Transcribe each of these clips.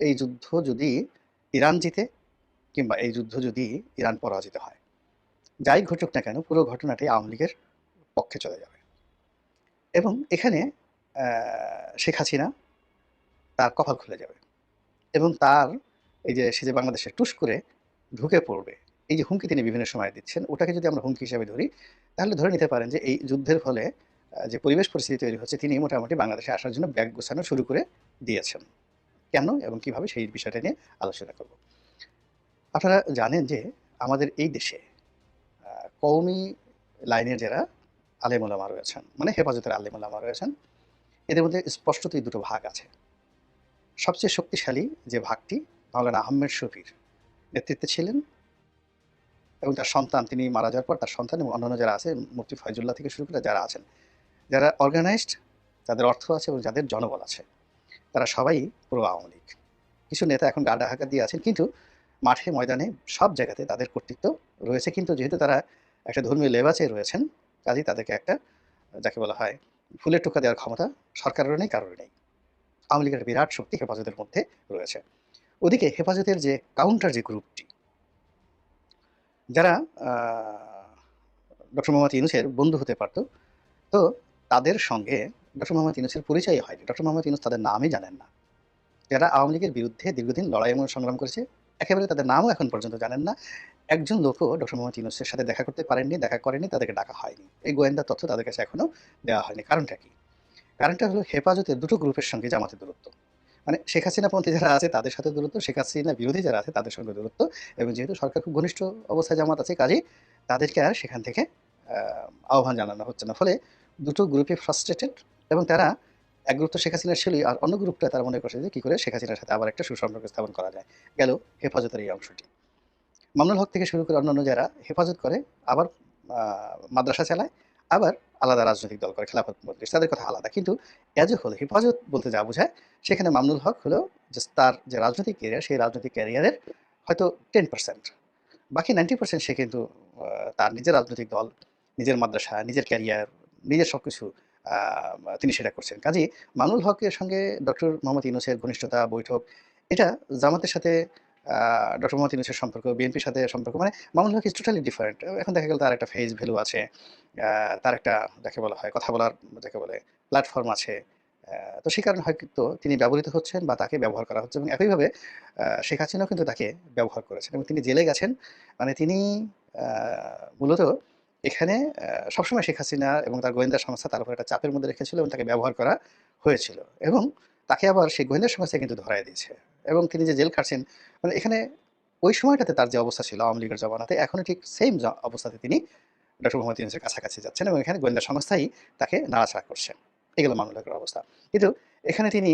এই যুদ্ধ যদি ইরান জিতে কিংবা এই যুদ্ধ যদি ইরান পরাজিত হয়, যাই ঘটুক না কেন, পুরো ঘটনাটি আওয়ামী লীগের পক্ষে চলে যাবে। এবং এখানে শেখ হাসিনা তার কপাল খুলে যাবে এবং তার এই যে সে যে বাংলাদেশে টুস করে ঢুকে পড়বে, এই যে হুমকি তিনি বিভিন্ন সময় দিচ্ছেন, ওটাকে যদি আমরা হুমকি হিসাবে ধরি, তাহলে ধরে নিতে পারেন যে এই যুদ্ধের ফলে যে পরিবেশ পরিস্থিতি তৈরি হচ্ছে, তিনি মোটামুটি বাংলাদেশে আসার জন্য ব্যাগ গোছানো শুরু করে দিয়েছেন। কেন এবং কীভাবে সেই বিষয়টা নিয়ে আলোচনা করব। আপনারা জানেন যে আমাদের এই দেশে কৌমি লাইনের যারা আলেমুলামা রয়েছেন মানে হেফাজতের আলেমুলামা রয়েছেন, এদের মধ্যে স্পষ্টতই দুটো ভাগ আছে। সবচেয়ে শক্তিশালী যে ভাগটি মাওলানা আহমেদ শফির নেতৃত্বে ছিলেন এবং তার সন্তান, তিনি মারা যাওয়ার পর তার সন্তান এবং অন্যান্য যারা আছে, মুফতি ফয়জুল্লাহ থেকে শুরু করে যারা আছেন, যারা অর্গানাইজড যাদের অর্থ আছে এবং যাদের জনবল আছে। তারা সবাই পুরো আওয়ামী লীগ। কিছু নেতা এখন গাডা হাঁকা দিয়ে আছেন, কিন্তু মাঠে, ময়দানে সব জায়গাতে তাদের কর্তৃত্ব রয়েছে। কিন্তু যেহেতু তারা একটা ধর্মীয় লেবাসে রয়েছেন, কাজেই তাদেরকে একটা, যাকে বলা হয়, ফুলের টোকা দেওয়ার ক্ষমতা সরকারেরও নেই কারোর নেই। আওয়ামী লীগের বিরাট শক্তি হেফাজতের মধ্যে রয়েছে। ওদিকে হেফাজতের যে কাউন্টার যে গ্রুপটি যারা ডক্টর মোহাম্মদ ইউনুসের বন্ধু হতে পারত, তো তাদের সঙ্গে ডক্টর মোহাম্মদ ইউনুসের পরিচয় হয়নি। ডক্টর মোহাম্মদ ইউনুস তাদের নামই জানেন না। যারা আওয়ামী লীগের বিরুদ্ধে দীর্ঘদিন লড়াই এবং সংগ্রাম করেছে, একেবারে তাদের নামও এখন পর্যন্ত জানেন না। একজন লোকও ডক্টর মোহাম্মদ ইউনুসের সাথে দেখা করতে পারেননি, দেখা করেনি, তাদেরকে ডাকা হয়নি। এই গোয়েন্দা তথ্য তাদের কাছে এখনও দেওয়া হয়নি। কারণটা কি? কারণটা হলো হেফাজতের দুটো গ্রুপের সঙ্গে জামাতের দূরত্ব। মানে শেখ হাসিনাপন্থী যারা আছে, তাদের সাথে দূরত্ব, শেখ হাসিনা বিরোধী যারা আছে, তাদের সঙ্গে দূরত্ব। এবং যেহেতু সরকার খুব ঘনিষ্ঠ অবস্থায় জামাত আছে, কাজেই তাদেরকে আর সেখান থেকে আহ্বান জানানো হচ্ছে না। ফলে দুটো গ্রুপে ফ্রাস্ট্রেটেড এবং তারা এক গ্রুপ তো শেখ হাসিনার ছিলই, আর অন্য গ্রুপটা তারা মনে করছে যে কী করে শেখ হাসিনার সাথে আবার একটা সুসম্পর্ক স্থাপন করা যায়। গেল হেফাজতের এই অংশটি। মামুনুল হক থেকে শুরু করে অন্যান্য যারা হেফাজত করে, আবার মাদ্রাসা চালায়, আবার আলাদা রাজনৈতিক দল করে, খেলাফত মজলিস, তাদের কথা আলাদা। কিন্তু এজ হলো হেফাজত বলতে যা বোঝায়, সেখানে মামনুল হক হলো যে তার যে রাজনৈতিক ক্যারিয়ার সেই রাজনৈতিক ক্যারিয়ারের হয়তো টেন পার্সেন্ট বাকি নাইনটি পার্সেন্ট সে কিন্তু তার নিজের রাজনৈতিক দল, নিজের মাদ্রাসা, নিজের ক্যারিয়ার নিজের সব কিছু তিনি সেটা করছেন। কাজী মামুনুল হকের সঙ্গে ডক্টর মোহাম্মদ ইউনুসের ঘনিষ্ঠতা বৈঠক, এটা জামাতের সাথে ডক্টর মোহাম্মদ ইউনুসের সম্পর্ক, বিএনপির সাথে সম্পর্ক মানে Mamul Haque is totally different এখন দেখা গেল তার একটা ফেস ভ্যালু আছে তার একটা যাকে বলা হয়, কথা বলার, যাকে বলে প্ল্যাটফর্ম আছে তো সেই কারণে হয়তো তিনি ব্যবহৃত হচ্ছেন বা তাকে ব্যবহার করা হচ্ছে এবং একইভাবে শেখ হাসিনাও কিন্তু তাকে ব্যবহার করেছেন এবং তিনি জেলে গেছেন। মানে তিনি মূলত এখানে সবসময় শেখ হাসিনা এবং তার গোয়েন্দা সংস্থা তার উপর একটা চাপের মধ্যে রেখেছিল এবং তাকে ব্যবহার করা হয়েছিল এবং তাকে আবার সেই গোয়েন্দা সংস্থা কিন্তু ধরাই দিয়েছে এবং তিনি যে জেল খাটছেন মানে এখানে ওই সময়টাতে তার যে অবস্থা ছিল আওয়ামী লীগের জমানাতে এখনও ঠিক সেম অবস্থাতে তিনি ডক্টর মোহাম্মদ ইউনুসের কাছাকাছি যাচ্ছেন এবং এখানে গোয়েন্দা সংস্থাই তাকে নাড়াচাড়া করছে এগুলো মামলাকের অবস্থা। কিন্তু এখানে তিনি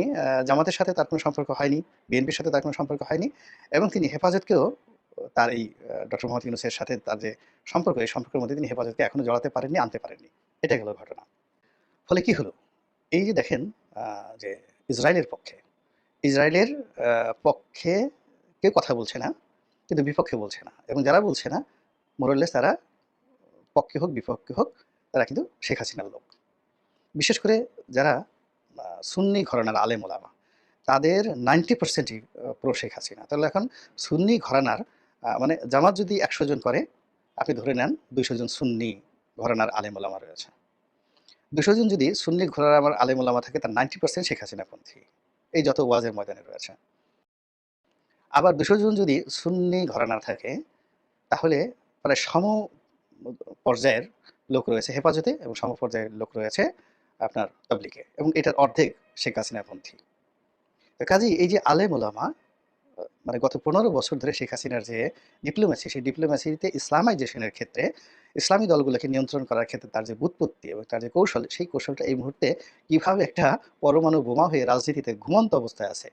জামাতের সাথে তার কোনো সম্পর্ক হয়নি, বিএনপির সাথে তার কোনো সম্পর্ক হয়নি এবং তিনি হেফাজতকেও তার এই ডক্টর মোহাম্মদ ইউনুসের সাথে তার যে সম্পর্ক, এই সম্পর্কের মধ্যে তিনি হেফাজতকে এখনও জড়াতে পারেননি, আনতে পারেননি। এটা গেল ঘটনা। ফলে কি হলো? এই যে দেখেন যে ইসরায়েলের পক্ষে ইসরায়েলের পক্ষে কেউ কথা বলছে না, কিন্তু বিপক্ষে বলছে না। এবং যারা বলছে না মোরল্লেস তারা পক্ষে হোক, বিপক্ষে হোক, তারা কিন্তু শেখ হাসিনার লোক। বিশেষ করে যারা সুন্নি ঘরানার আলেম ওলামা, তাদের নাইনটি পার্সেন্টই প্রো শেখ হাসিনা। তাহলে এখন সুন্নি ঘরানার মানে জামাত যদি একশো জন করে আপনি ধরে নেন দুইশো জন সুন্নি ঘরানার আলেম ওলামা রয়েছে। দুশো জন যদি সুন্নি ঘরানার আলেম ওলামা থাকে তার নাইনটি পার্সেন্ট শেখ হাসিনাপন্থী এই যত ওয়াজের ময়দানে রয়েছে। আবার দুশো জন যদি সুন্নি ঘরানার থাকে তাহলে প্রায় সম পর্যায়ের লোক রয়েছে হেফাজতে এবং সম পর্যায়ের লোক রয়েছে আপনার তাবলিকে এবং এটার অর্ধেক শেখ হাসিনাপন্থী তো কাজেই এই যে আলেম ওলামা আহ, মানে গত পনেরো বছর ধরে শেখ হাসিনার যে ডিপ্লোমেসি সেই ডিপ্লোমেসিতে ইসলামাইজেশনের ক্ষেত্রে ইসলামী দলগুলোকে নিয়ন্ত্রণ করার ক্ষেত্রে তার যে বুৎপত্তি এবং তার যে কৌশল, সেই কৌশলটা এই মুহূর্তে কীভাবে একটা পরমাণু বোমা হয়ে রাজনীতিতে ঘুমন্ত অবস্থায় আছে,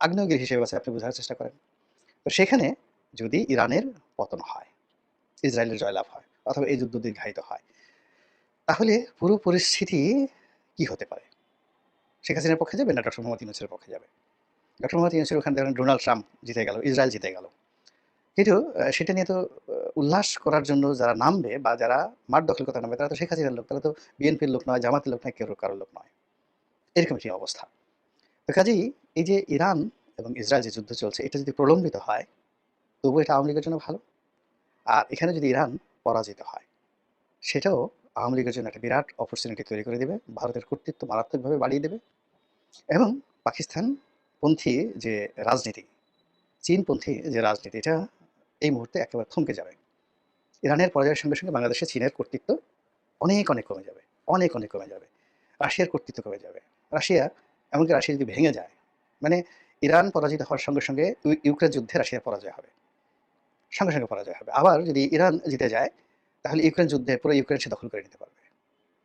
আগ্নেয়গিরি হিসেবে আছে, আপনি বোঝার চেষ্টা করেন। তো সেখানে যদি ইরানের পতন হয়, ইসরায়েলের জয়লাভ হয়, অথবা এই যুদ্ধ দীর্ঘায়িত হয়, তাহলে পুরো পরিস্থিতি কি হতে পারে? শেখ হাসিনার পক্ষে যাবে না ডক্টর মোহাম্মদ পক্ষে যাবে? ডক্টর মোহাম্মদ ইউনুসের ওখানে দেখেন ডোনাল্ড ট্রাম্প জিতে গেল, ইসরায়েল জিতে গেল। কিন্তু সেটা নিয়ে তো উল্লাস করার জন্য যারা নামবে বা যারা মাঠ দখল করতে নামবে, তারা তো শেখ হাসিনার লোক, তারা তো বিএনপির লোক নয়, জামাতের লোক নয়, কেউ কারোর লোক নয়। এরকম একটি অবস্থা। তো কাজেই এই যে ইরান এবং ইসরায়েল যে যুদ্ধ চলছে, এটা যদি প্রলম্বিত হয়, তবুও এটা আওয়ামী লীগের জন্য ভালো। আর এখানে যদি ইরান পরাজিত হয়, সেটাও আওয়ামী লীগের জন্য একটা বিরাট অপরচুনিটি তৈরি করে দেবে, ভারতের কর্তৃত্ব মারাত্মকভাবে বাড়িয়ে দেবে। এবং পাকিস্তানপন্থী যে রাজনীতি চীনপন্থী যে রাজনীতি, এটা এই মুহূর্তে একেবারে থমকে যাবে। ইরানের পরাজয়ের সঙ্গে সঙ্গে বাংলাদেশে চীনের কর্তৃত্ব অনেক অনেক কমে যাবে, অনেক অনেক কমে যাবে, রাশিয়ার কর্তৃত্ব কমে যাবে। রাশিয়া, এমনকি রাশিয়া যদি ভেঙে যায় মানে ইরান পরাজিত হওয়ার সঙ্গে সঙ্গে ইউ- ইউক্রেন যুদ্ধে রাশিয়ার পরাজয় হবে, সঙ্গে সঙ্গে পরাজয় হবে। আবার যদি ইরান জিতে যায়, তাহলে ইউক্রেন যুদ্ধে পুরো ইউক্রেন সে দখল করে নিতে পারবে।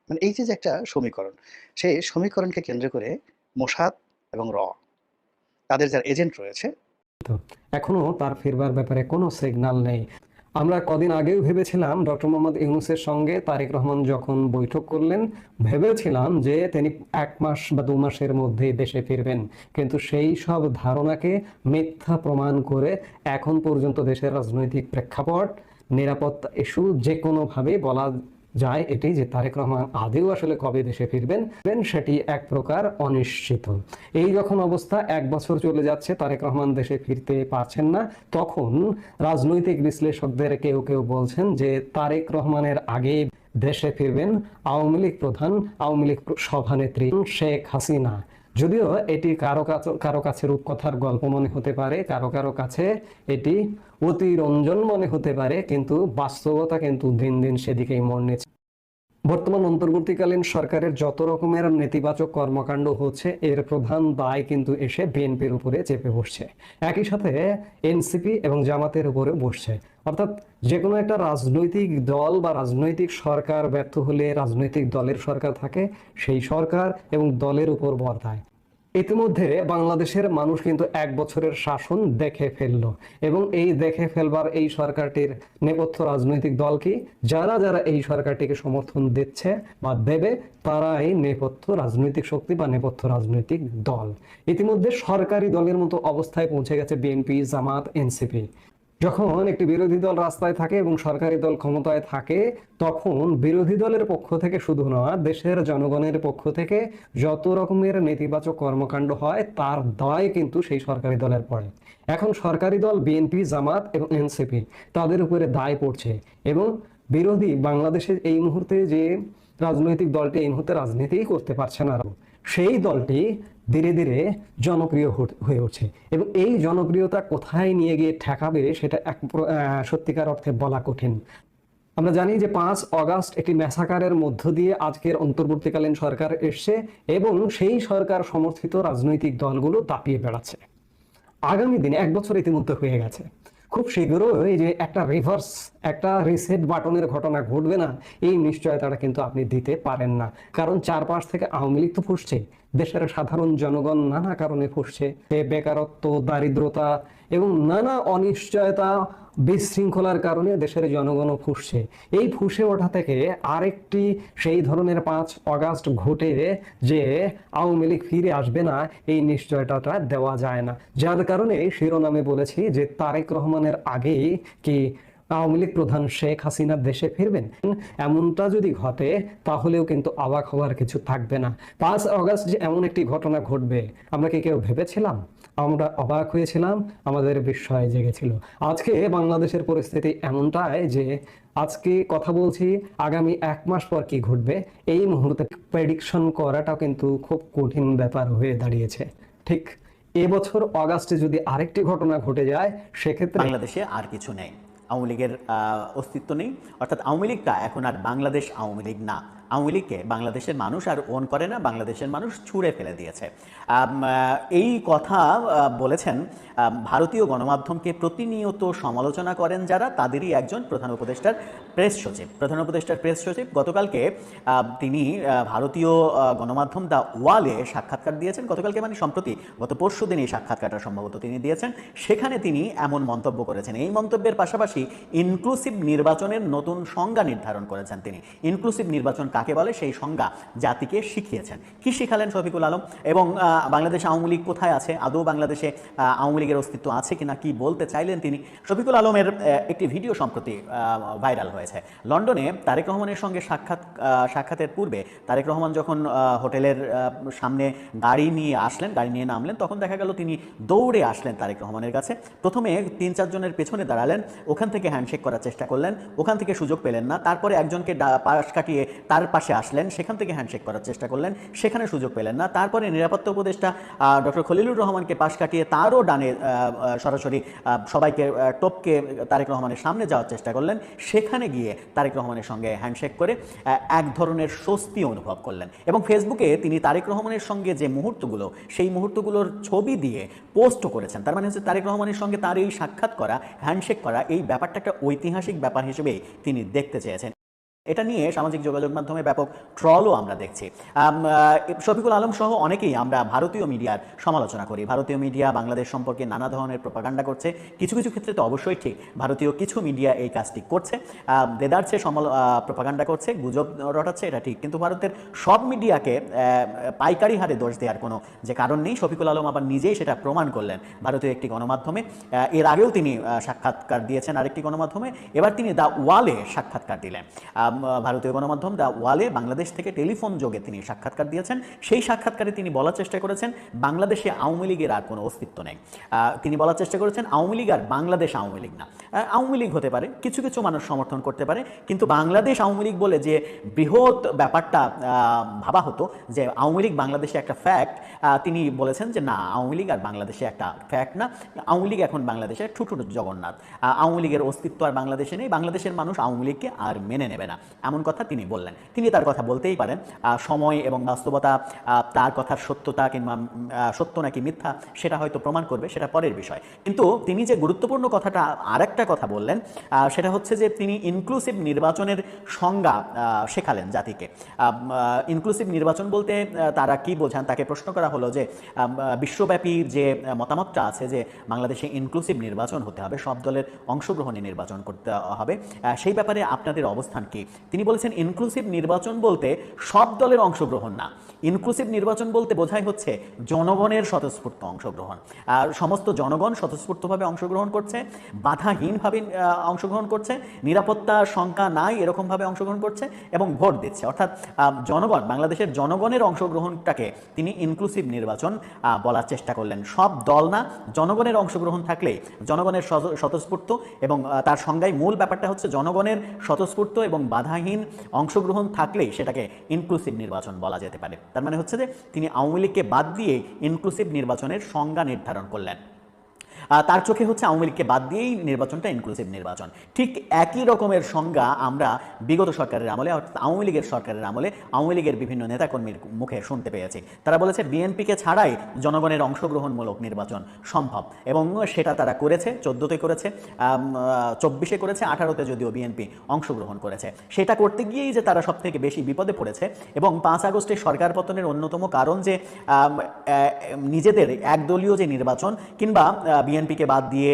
মানে এই যে যে একটা সমীকরণ, সেই সমীকরণকে কেন্দ্র করে মোসাদ এবং র তাদের যারা এজেন্ট রয়েছে। এখনও তার ফিরবার ব্যাপারে কোনো সিগন্যাল নেই। আমরা কদিন আগেও ভেবেছিলাম ডক্টর মোহাম্মদ ইউনুসের সঙ্গে তারেক রহমান যখন বৈঠক করলেন, ভেবেছিলাম যে তিনি এক মাস বা দু মাসের মধ্যে দেশে ফিরবেন। কিন্তু সেই সব ধারণাকে মিথ্যা প্রমাণ করে এখন পর্যন্ত দেশের রাজনৈতিক প্রেক্ষাপট, নিরাপত্তা ইস্যু যে কোনোভাবে বলা যায় এটি যে তারেক রহমান আদেও আসলে কবে দেশে ফিরবেন সেটি এক প্রকার অনিশ্চিত। এই যখন অবস্থা এক বছর চলে যাচ্ছে, তারেক রহমান দেশে ফিরতে পারছেন না, তখন রাজনৈতিক বিশ্লেষকদের কেউ কেউ বলছেন যে তারেক রহমানের আগে দেশে ফিরবেন আওয়ামী লীগ প্রধান, আওয়ামী লীগ সভানেত্রী শেখ হাসিনা। যদিও এটি কারও কাছে কারও কাছে রূপকথার গল্প মনে হতে পারে, কারও কারও কাছে এটি অতিরঞ্জন মনে হতে পারে, কিন্তু বাস্তবতা কিন্তু দিন দিন সেদিকেই মন নিচ্ছে। বর্তমান অন্তর্বর্তীকালীন সরকারের যত রকমের নেতিবাচক কর্মকাণ্ড হচ্ছে, এর প্রধান দায় কিন্তু এসে বিএনপির উপরে চেপে বসছে। একই সাথে এনসিপি এবং জামাতের উপরে বসছে। অর্থাৎ যে কোনো একটা রাজনৈতিক দল বা রাজনৈতিক সরকার ব্যর্থ হলে রাজনৈতিক দলের সরকার থাকে, সেই সরকার এবং দলের উপর বর্তায় ইতিমধ্যে বাংলাদেশের মানুষ কিন্তু এক বছরের শাসন দেখে ফেলল। এবং এই দেখে ফেলবার এই সরকারটির নেপথ্য রাজনৈতিক দল কি? যারা যারা এই সরকারটিকে সমর্থন দিচ্ছে বা দেবে তারা এই নেপথ্য রাজনৈতিক শক্তি বা নেপথ্য রাজনৈতিক দল। ইতিমধ্যে সরকারি দলের মতো অবস্থায় পৌঁছে গেছে বিএনপি, জামাত, এনসিপি। যখন একটি বিরোধী দল রাস্তায় থাকে এবং সরকারি দল ক্ষমতায় থাকে, তখন বিরোধী দলের পক্ষ থেকে শুধু নয়, দেশের জনগণের পক্ষ থেকে যত রকমের নেতিবাচক কর্মকাণ্ড হয়, তার দায় কিন্তু সেই সরকারি দলের পড়ে। এখন সরকারি দল বিএনপি, জামাত এবং এনসিপি তাদের উপরে দায় পড়ছে এবং বিরোধী বাংলাদেশের এই মুহূর্তে যে রাজনৈতিক দলটি এই মুহূর্তে রাজনীতিই করতে পারছে না সেই দলটি ধীরে ধীরে জনপ্রিয় হয়ে উঠছে। এবং এই জনপ্রিয়তা কোথায় নিয়ে গিয়ে ঠেকাবে সেটা এক সত্যিকার অর্থে বলা কঠিন। আমরা জানি যে পাঁচ অগাস্ট একটি ম্যাসাকারের মধ্য দিয়ে আজকের অন্তর্বর্তীকালীন সরকার এসছে এবং সেই সরকার সমর্থিত রাজনৈতিক দলগুলো দাপিয়ে বেড়াচ্ছে। আগামী দিনে, এক বছর ইতিমধ্যে হয়ে গেছে। খুব শীঘ্রই যে একটা রিভার্স একটা রিসেট বাটনের ঘটনা ঘটবে না, এই নিশ্চয়তাটা কিন্তু আপনি দিতে পারেন না। কারণ চারপাশ থেকে আওয়ামী লীগ তো ফুসছে দেশের সাধারণ জনগণ নানা কারণে ফুসছে বেকারত্ব, দারিদ্রতা এবং নানা অনিশ্চয়তা বিশৃঙ্খলার কারণে দেশের জনগণও ফুসছে। এই ফুসে ওঠা থেকে আরেকটি সেই ধরনের পাঁচ অগাস্ট ঘটে যে আওয়ামী লীগ ফিরে আসবে না, এই নিশ্চয়তাটা দেওয়া যায় না। যার কারণে শিরোনামে বলেছি যে তারেক রহমানের আগেই কি আওয়ামী লীগ প্রধান শেখ হাসিনা দেশে ফিরবেন, এমনটা যদি ঘটে, তাহলেও কিন্তু অবাক হওয়ার কিছু থাকবে না। পাঁচ অগাস্ট যে এমন একটি ঘটনা ঘটবে, আমরা কি কেউ ভেবেছিলাম? আমরা অবাক হয়েছিলাম, আমাদের বিস্ময় জেগেছিল। আজকে বাংলাদেশের পরিস্থিতি এমনটাই যে, আজকে কথা বলছি, আগামী এক মাস পর কি ঘটবে, এই মুহূর্তে প্রেডিকশন করাটাও কিন্তু খুব কঠিন ব্যাপার হয়ে দাঁড়িয়েছে। ঠিক এবছর অগাস্টে যদি আরেকটি ঘটনা ঘটে যায়, সেক্ষেত্রে বাংলাদেশে আর কিছু নেই। আওয়ামী লীগের অস্তিত্ব নেই। অর্থাৎ আওয়ামী লীগটা এখন আর বাংলাদেশ আওয়ামী লীগ না। আওয়ামী লীগকে বাংলাদেশের মানুষ আর ওন করে না, বাংলাদেশের মানুষ ছুঁড়ে ফেলে দিয়েছে। এই কথা বলেছেন ভারতীয় গণমাধ্যমকে প্রতিনিয়ত সমালোচনা করেন যারা, তাদেরই একজন প্রধান উপদেষ্টার প্রেস সচিব। প্রধান উপদেষ্টার প্রেস সচিব গতকালকে তিনি ভারতীয় গণমাধ্যম দ্য ওয়ালে সাক্ষাৎকার দিয়েছেন। গতকালকে মানে সম্প্রতি, গত পরশু দিন এই সাক্ষাৎকারটা সম্ভবত তিনি দিয়েছেন। সেখানে তিনি এমন মন্তব্য করেছেন। এই মন্তব্যের পাশাপাশি ইনক্লুসিভ নির্বাচনের নতুন সংজ্ঞা নির্ধারণ করেছেন তিনি। ইনক্লুসিভ নির্বাচন কাকে বলে সেই সংজ্ঞা জাতিকে শিখিয়েছেন। কি শিখালেন শফিকুল আলম? এবং বাংলাদেশ আওয়ামী লীগ কোথায় আছে? আদৌ বাংলাদেশে আওয়ামী লীগের অস্তিত্ব আছে কিনা? কি বলতে চাইলেন তিনি? শফিকুল আলমের একটি ভিডিও সম্প্রতি ভাইরাল হয়েছে। লন্ডনে তারেক রহমানের সঙ্গে সাক্ষাৎ সাক্ষাতের পূর্বে তারেক রহমান যখন হোটেলের সামনে গাড়ি নিয়ে আসলেন, গাড়ি নিয়ে নামলেন, তখন দেখা গেল তিনি দৌড়ে আসলেন তারেক রহমানের কাছে। প্রথমে তিন চারজনের পেছনে দাঁড়ালেন, ওখান থেকে হ্যান্ডশেক করার চেষ্টা করলেন, ওখান থেকে সুযোগ পেলেন না। তারপরে একজনকে পাশ কাটিয়ে তার পাশে আসলেন, সেখান থেকে হ্যান্ডশেক করার চেষ্টা করলেন, সেখানে সুযোগ পেলেন না। তারপরে নিরাপত্তা উপদেষ্টা ডক্টর খলিলুর রহমানকে পাশ কাটিয়ে তারও ডানে সরাসরি সবাইকে টপকে তারেক রহমানের সামনে যাওয়ার চেষ্টা করলেন। সেখানে গিয়ে তারেক রহমানের সঙ্গে হ্যান্ডশেক করে এক ধরনের স্বস্তি অনুভব করলেন। এবং ফেসবুকে তিনি তারেক রহমানের সঙ্গে যে মুহূর্তগুলো, সেই মুহূর্তগুলোর ছবি দিয়ে পোস্ট করেছেন। তার মানে হচ্ছে তারেক রহমানের সঙ্গে তার এই সাক্ষাৎ করা হ্যান্ডশেক করা, এই ব্যাপারটা একটা ঐতিহাসিক ব্যাপার হিসেবেই তিনি দেখতে চেয়েছেন। এটা নিয়ে সামাজিক যোগাযোগ মাধ্যমে ব্যাপক ট্রলও আমরা দেখছি। শফিকুল আলম সহ অনেকেই আমরা ভারতীয় মিডিয়ার সমালোচনা করি। ভারতীয় মিডিয়া বাংলাদেশ সম্পর্কে নানা ধরনের প্রপাগান্ডা করছে। কিছু কিছু ক্ষেত্রে তো অবশ্যই ঠিক, ভারতীয় কিছু মিডিয়া এই কাজটি করছে। দেদারছে সমাল প্রপাগান্ডা করছে, গুজব রটাচ্ছে, এটা ঠিক। কিন্তু ভারতের সব মিডিয়াকে পাইকারি হারে দোষ দেওয়ার কোনো যে কারণ নেই। শফিকুল আলম আবার নিজেই সেটা প্রমাণ করলেন ভারতীয় একটি গণমাধ্যমে। এর আগেও তিনি সাক্ষাৎকার দিয়েছেন আরেকটি গণমাধ্যমে। এবার তিনি দ্য ওয়ালে সাক্ষাৎকার দিলেন। ভারতীয় গণমাধ্যম দ্য ওয়ালে বাংলাদেশ থেকে টেলিফোন যোগে তিনি সাক্ষাৎকার দিয়েছেন। সেই সাক্ষাৎকারে তিনি বলার চেষ্টা করেছেন, বাংলাদেশে আওয়ামী লীগের আর কোনো অস্তিত্ব নেই। তিনি বলার চেষ্টা করেছেন, আওয়ামী লীগ আর বাংলাদেশ আওয়ামী লীগ না। আওয়ামী লীগ হতে পারে, কিছু কিছু মানুষ সমর্থন করতে পারে, কিন্তু বাংলাদেশ আওয়ামী লীগ বলে যে বৃহৎ ব্যাপারটা ভাবা হতো যে আওয়ামী লীগ বাংলাদেশে একটা ফ্যাক্ট তিনি বলেছেন যে না, আওয়ামী লীগ আর বাংলাদেশে একটা ফ্যাক্ট না। আওয়ামী লীগ এখন বাংলাদেশে ঠুটুট জগন্নাথ। আওয়ামী লীগের অস্তিত্ব আর বাংলাদেশে নেই, বাংলাদেশের মানুষ আওয়ামী লীগকে আর মেনে নেবে না। এমন কথা তিনি বললেন। তিনি তার কথা বলতেই পারেন সময় এবং বাস্তবতা তার কথার সত্যতা কিংবা সত্য নাকি মিথ্যা সেটা হয়তো প্রমাণ করবে, সেটা পরের বিষয়। কিন্তু তিনি যে গুরুত্বপূর্ণ কথাটা আরেকটা কথা বললেন সেটা হচ্ছে যে তিনি ইনক্লুসিভ নির্বাচনের সংজ্ঞা শেখালেন জাতিকে। ইনক্লুসিভ নির্বাচন বলতে তারা কি বোঝান? তাকে প্রশ্ন করা হলো যে বিশ্বব্যাপী যে মতামতটা আছে যে, বাংলাদেশে ইনক্লুসিভ নির্বাচন হতে হবে, সব দলের অংশগ্রহণে নির্বাচন করতে হবে সেই ব্যাপারে আপনাদের অবস্থান কি? তিনি বলেছেন ইনক্লুসিভ নির্বাচন বলতে সব দলের অংশগ্রহণ না। ইনক্লুসিভ নির্বাচন বলতে বোঝাই হচ্ছে জনগণের স্বতঃস্ফূর্ত অংশগ্রহণ। আর সমস্ত জনগণ স্বতঃস্ফূর্তভাবে অংশগ্রহণ করছে, বাধাহীনভাবে অংশগ্রহণ করছে, নিরাপত্তা শঙ্কা নাই এরকমভাবে অংশগ্রহণ করছে এবং ভোট দিচ্ছে। অর্থাৎ জনগণ, বাংলাদেশের জনগণের অংশগ্রহণটাকে তিনি ইনক্লুসিভ নির্বাচন বলার চেষ্টা করলেন। সব দল না, জনগণের অংশগ্রহণ থাকলেই জনগণের স্বত- স্বতঃস্ফূর্ত এবং তার সংজ্ঞায় মূল ব্যাপারটা হচ্ছে জনগণের স্বতঃস্ফূর্ত এবং বাধাহীন অংশগ্রহণ থাকলেই সেটাকে ইনক্লুসিভ নির্বাচন বলা যেতে পারে। তার মানে হচ্ছে যে তিনি আওয়ামী লীগকে বাদ দিয়ে ইনক্লুসিভ নির্বাচনের সংজ্ঞা নির্ধারণ করলেন। তার চোখে হচ্ছে আওয়ামী লীগকে বাদ দিয়েই নির্বাচনটা ইনক্লুসিভ নির্বাচন। ঠিক একই রকমের সংজ্ঞা আমরা বিগত সরকারের আমলে, অর্থাৎ আওয়ামী লীগের সরকারের আমলে আওয়ামী লীগের বিভিন্ন নেতাকর্মীর মুখে শুনতে পেয়েছি। তারা বলেছে, বিএনপিকে ছাড়াই জনগণের অংশগ্রহণমূলক নির্বাচন সম্ভব। এবং সেটা তারা করেছে, চোদ্দোতে করেছে চব্বিশে করেছে, আঠারোতে যদিও বিএনপি অংশগ্রহণ করেছে। সেটা করতে গিয়েই যে তারা সব থেকে বেশি বিপদে পড়েছে এবং পাঁচ আগস্টে সরকার পতনের অন্যতম কারণ যে নিজেদের একদলীয় যে নির্বাচন কিংবা বিএনপিকে বাদ দিয়ে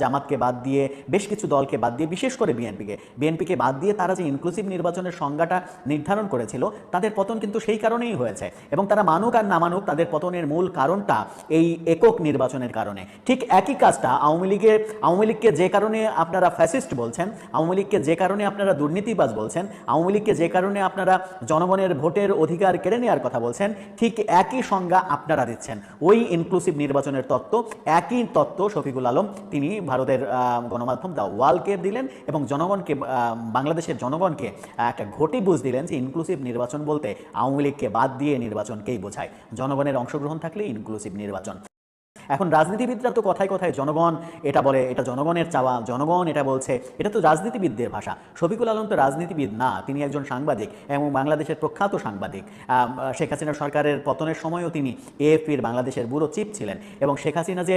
জামাতকে বাদ দিয়ে, বেশ কিছু দলকে বাদ দিয়ে, বিশেষ করে বিএনপিকে। বিএনপিকে বাদ দিয়ে তারা যে ইনক্লুসিভ নির্বাচনের সংজ্ঞাটা নির্ধারণ করেছিল, তাদের পতন কিন্তু সেই কারণেই হয়েছে। এবং তারা মানুক আর না মানুক, তাদের পতনের মূল কারণটা এই একক নির্বাচনের কারণে। ঠিক একই কাজটা আওয়ামী লীগের, আওয়ামী লীগকে যে কারণে আপনারা ফ্যাসিস্ট বলছেন, আওয়ামী লীগকে যে কারণে আপনারা দুর্নীতিবাজ বলছেন, আওয়ামী লীগকে যে কারণে আপনারা জনগণের ভোটের অধিকার কেড়ে নেওয়ার কথা বলছেন, ঠিক একই সংজ্ঞা আপনারা দিচ্ছেন। ওই ইনক্লুসিভ নির্বাচনের তত্ত্ব, একই তত্ত্ব শফিকুল আলম, তিনি ভারতের গণমাধ্যম দা ওয়ালকে দিলেন এবং জনগণকে বাংলাদেশের জনগণকে একটা ঘটি বুঝ দিলেন যে ইনক্লুসিভ নির্বাচন বলতে আওয়ামী লীগকে বাদ দিয়ে নির্বাচনকেই বোঝায়। জনগণের অংশগ্রহণ থাকলে ইনক্লুসিভ নির্বাচন। এখন রাজনীতিবিদরা তো কথায় কথায় জনগণ, এটা বলে এটা জনগণের চাওয়া, জনগণ এটা বলছে, এটা তো রাজনীতিবিদদের ভাষা। শফিকুল আলম তো রাজনীতিবিদ না, তিনি একজন সাংবাদিক এবং বাংলাদেশের প্রখ্যাত সাংবাদিক। শেখ হাসিনা সরকারের পতনের সময়ও তিনি এএফপির বাংলাদেশের ব্যুরো চিফ ছিলেন এবং শেখ হাসিনা যে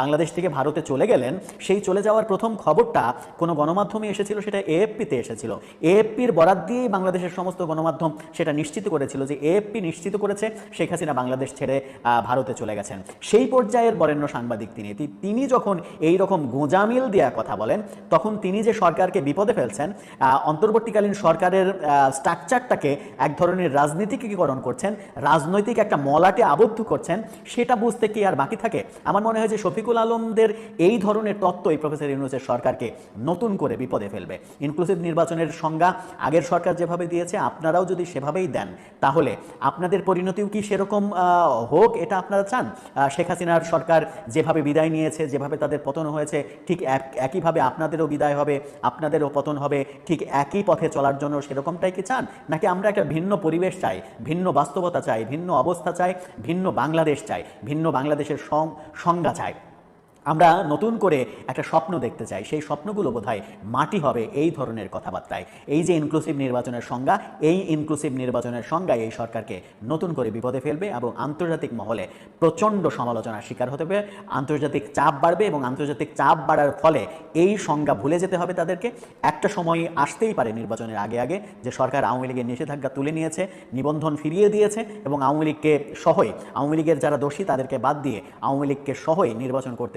বাংলাদেশ থেকে ভারতে চলে গেলেন, সেই চলে যাওয়ার প্রথম খবরটা কোনো গণমাধ্যমে এসেছিল, সেটা এএফপিতে এসেছিল। এএফপির বরাদ দিয়েই বাংলাদেশের সমস্ত গণমাধ্যম সেটা নিশ্চিত করেছিল যে এএফপি নিশ্চিত করেছে শেখ হাসিনা বাংলাদেশ ছেড়ে ভারতে চলে গেছেন। করছেন সেই পর্যায়ের বরেণ্য সাংবাদিক তিনি। তিনি যখন এই রকম গোজামিল দেওয়া কথা বলেন, তখন তিনি যে সরকারকে বিপদে ফেলছেন অন্তর্বর্তীকালীন সরকারের স্ট্রাকচারটাকে এক ধরনের রাজনীতিকীকরণ করছেন, রাজনৈতিক একটা মলাটে আবদ্ধ করছেন, সেটা বুঝতে কি আর বাকি থাকে? আমার মনে হয় যে শফিকুল আলমদের এই ধরনের তত্ত্ব এই প্রফেসর ইউনুসের সরকারকে নতুন করে বিপদে ফেলবে। ইনক্লুসিভ নির্বাচনের সংজ্ঞা আগের সরকার যেভাবে দিয়েছে, আপনারাও যদি সেভাবেই দেন, তাহলে আপনাদের পরিণতিও কি সেরকম হোক, এটা আপনারা চান? শেখ হাসিনার সরকার যেভাবে বিদায় নিয়েছে, যেভাবে তাদের পতন হয়েছে, ঠিক এক- একইভাবে আপনাদেরও বিদায় হবে, আপনাদেরও পতন হবে, ঠিক একই পথে চলার জন্য সেরকমটাই কি চান? নাকি আমরা একটা ভিন্ন পরিবেশ চাই, ভিন্ন বাস্তবতা চাই, ভিন্ন অবস্থা চাই, ভিন্ন বাংলাদেশ চাই, ভিন্ন বাংলাদেশের সংজ্ঞা চাই? আমরা নতুন করে একটা স্বপ্ন দেখতে চাই। সেই স্বপ্নগুলো বোধহয় মাটি হবে এই ধরনের কথাবার্তায়। এই যে ইনক্লুসিভ নির্বাচনের সংজ্ঞা, এই ইনক্লুসিভ নির্বাচনের সংজ্ঞায় এই সরকারকে নতুন করে বিপদে ফেলবে এবং আন্তর্জাতিক মহলে প্রচণ্ড সমালোচনার শিকার হতে হবে। আন্তর্জাতিক চাপ বাড়বে এবং আন্তর্জাতিক চাপ বাড়ার ফলে এই সংজ্ঞা ভুলে যেতে হবে তাদেরকে। একটা সময় আসতেই পারে নির্বাচনের আগে আগে যে সরকার আওয়ামী লীগের নিষেধাজ্ঞা তুলে নিয়েছে, নিবন্ধন ফিরিয়ে দিয়েছে এবং আওয়ামী লীগকে সহই, আওয়ামী লীগের যারা দোষী তাদেরকে বাদ দিয়ে আওয়ামী লীগকে সহই নির্বাচন করতে